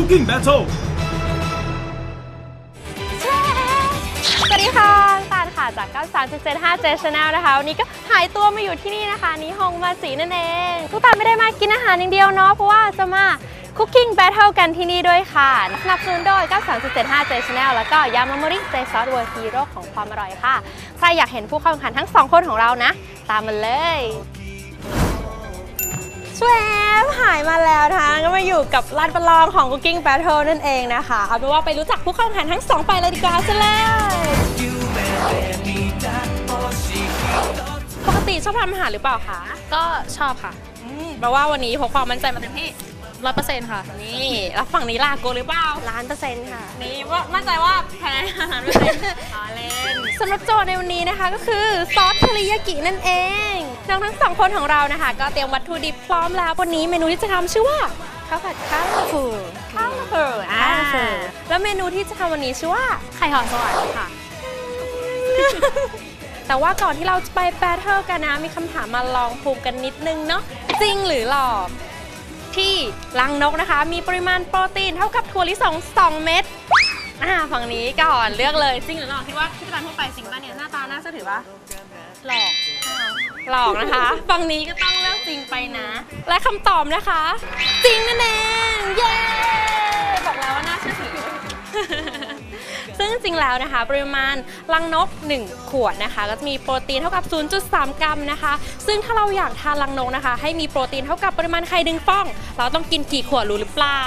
Cooking Battle สวัสดีค่ะตาลค่ะจาก 93.75 J Channel นะคะ วันนี้ก็หายตัวมาอยู่ที่นี่นะคะ นิฮงมาสีนั่นเองทุกตาไม่ได้มากินอาหารอย่างเดียวเนาะ เพราะว่าจะมา Cooking Battle กันที่นี่ด้วยค่ะสนับสนุนโดย 93.75 J Channel แล้วก็ยามาโมริเจซอสเวอร์ฮีโร่ของความอร่อยค่ะ ใครอยากเห็นผู้เข้าแข่งขันทั้งสองคนของเรานะ ตามมาเลย แชมหายมาแล้วนะคะก็มาอยู่กับลานประลองของ Cooking Battle นั่นเองนะคะ เอาเป็นว่าไปรู้จักผู้เข้าแข่งขันทั้งสองไปเลยดีกว่าซะแล้วปกติชอบทำอาหารหรือเปล่าคะก็ชอบค่ะอืมแปลว่าวันนี้พกความมั่นใจมาเต็มที่ร้อยเปอร์เซ็นต์ค่ะ นี่แล้วฝั่งนี้ล่ะโกหรือเปล่า ล้านเปอร์เซ็นต์ค่ะ นี่ว่ามั่นใจว่าแพ้อาหารไม่เป็นอ๋อเล่นสำหรับโจทย์ในวันนี้นะคะก็คือซอสเทริยากินั่นเอง น้องทั้งสองคนของเรานะคะ ก็เตรียมวัตถุดิบพร้อมแล้ววันนี้เมนูที่จะทำชื่อว่าข้าวผัดข้าวฟูข้าวเฟอร์อ่า Colourful แล้วเมนูที่จะทำวันนี้ชื่อว่าไข่หอมสวรรค์ค่ะ แต่ว่าก่อนที่เราจะไปแบทเทิลกันนะ มีคำถามมาลองภูมิกันนิดนึงเนาะจริงหรือหลอกที่ลังนกนะคะ มีปริมาณโปรตีนเท่ากับถั่วลิสง2เม็ดอ่าฝั่งนี้ก่อนเลือกเลยจริงหรือหลอกคิดว่าที่ร้านทั่วไปจริงป่ะเนี่ยหน้าตาน่าเชื่อถือปะ หลอกหลอกนะคะฝั่งนี้ก็ต้องเลือกจริงไปนะ และคำตอบนะคะ จริงนั่นเอง เย้ จริงๆแล้วนะคะ ปริมาณลังนก 1 ขวดนะคะ ก็จะมีโปรตีนเท่ากับ 0.3 กรัมนะคะ ซึ่งถ้าเราอยากทานลังนกนะคะ ให้มีโปรตีนเท่ากับปริมาณไข่ดึงฟอง เราต้องกินกี่ขวดรู้หรือเปล่า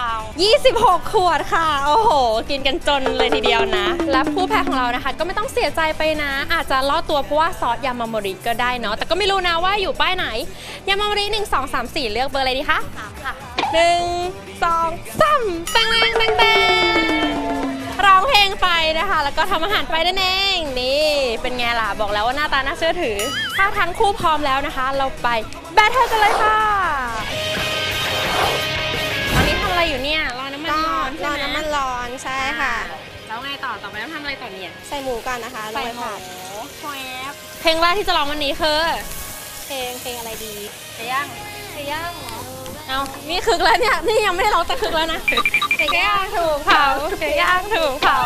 26 ขวดค่ะ โอ้โห กินกันจนเลยทีเดียวนะ และผู้แพ้ของเรานะคะ ก็ไม่ต้องเสียใจไปนะ อาจจะลอดตัวเพราะว่าซอสยามาโมริก็ได้เนาะ แต่ก็ไม่รู้นะว่าอยู่ป้ายไหน ยามาโมริ 1 2 3 4 เลือกเบอร์อะไรดีคะค่ะหนึ่งสองสามแตงแตงแตง แล้วก็ทำอาหารไปนั่นเองนี่เป็นไงล่ะบอกแล้วว่าหน้าตาน่าเชื่อถือ ถ้าทั้งคู่พร้อมแล้วนะคะ เราไปแบทเทิลกันเลยค่ะตอนนี้ทำอะไรอยู่เนี่ยรอน้ำมันก็ร้อนรใช่อไหมน้ำมันร้อนใช่ค่ะ แล้วไงต่อต่อไปต้องทำอะไรต่อเนี่ยใส่หมูก่อนนะคะใส่โรยหมูผัดแควบเพลงแรกที่จะร้องวันนี้คือเพลงเพลงอะไรดีไก่ย่างไก่ย่างเหรอเอานี่คึกแล้วเนี่ยนี่ยังไม่ได้ร้องแต่คึกแล้วนะไก่ย่างถูกเผาไก่ย่างถูกเผา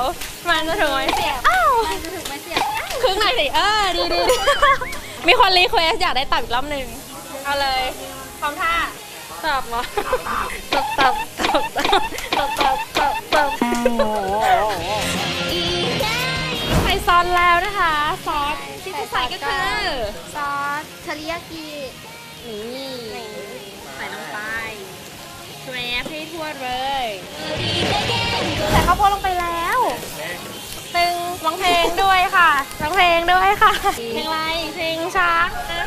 มันจะถูกไหมเสียบอ้าวมันจะถึงไม่เสียบคึกหน่อยสิเออดีดีมีคนรีเควสอยากได้ตับอีกรอบหนึ่งเอาเลยพร้อมท่าตับเหรอตับตับตับตับตับตับตับใส่ซอสแล้วนะคะ ซอสที่จะใส่ก็คือ ซอสเทริยากินี่ใส่ลงไปแวบให้ทั่วเลย ใส่ข้าวโพดลงไปแล้วตึง ร้องเพลงด้วยค่ะร้องเพลงด้วยค่ะ เพลงอะไร เพลงช้างนะ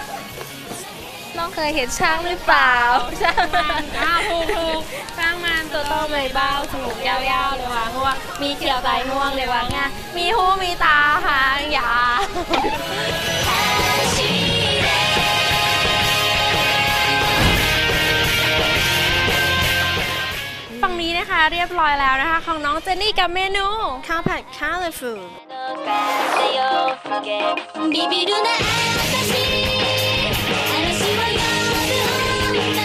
น้องเคยเห็นช้างหรือเปล่าช้างมันอ้าวถูกถูกช้างมันตัวโตใหญ่เบาจมูกยาวๆเลยว่าง่วงมีเขียวไตม่วงเลยว่าง่ามีหูมีตาหางยาว เรียบร้อยแล้วนะคะ ของน้องเจนนี่กับเมนู ข้าวผัดข้าวเลยฟู ビビるな私嵐は呼ぶんだ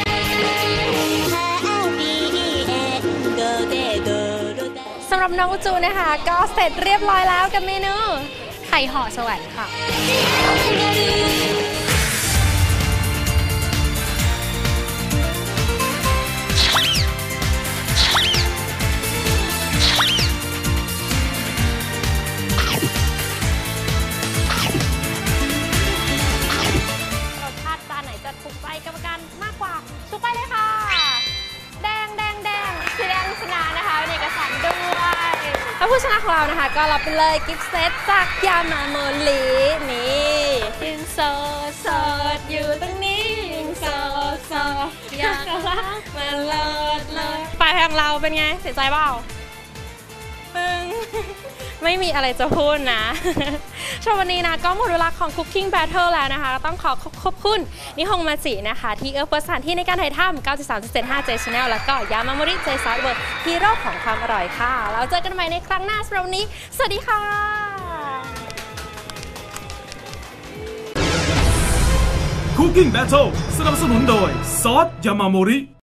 ハッピーエンドでドロだ สำหรับน้องอุจูนะคะ ก็เสร็จเรียบร้อยแล้วกับเมนู ไข่หอมสวรรค์ค่ะ มการมากกว่าชุบไปเลยค่ะ แดงแดงแดงสีแดงชนะนะคะเป็นเอกสารด้วยแล้วผู้ชนะของเรานะคะ ก็รับไปเลยกิฟต์เซตจากยามาโมลีนี่ยิงโซโซดอยู่ตรงนี้ยิงโซโซอยากรักมาเลิศเลยฝ่ายของเราเป็นไงเสียใจเปล่าปึ้ง ไม่มีอะไรจะพูดนะชมวันนี้นะก็หมดเวลาของ Cooking Battle แล้วนะคะ ต้องขอขอบคุณนิฮงมาจินะคะ ที่เอื้อเฟื้อสถานที่ในการถ่ายทำ93.75 J Channel แล้วก็ยามาโมริเจซอสเวิร์ดฮีโร่ของความอร่อยค่ะ แล้วเจอกันใหม่ในครั้งหน้าสำหรับวันนี้ สวัสดีค่ะ Cooking Battle สนับสนุนโดย ซอสยามาโมริ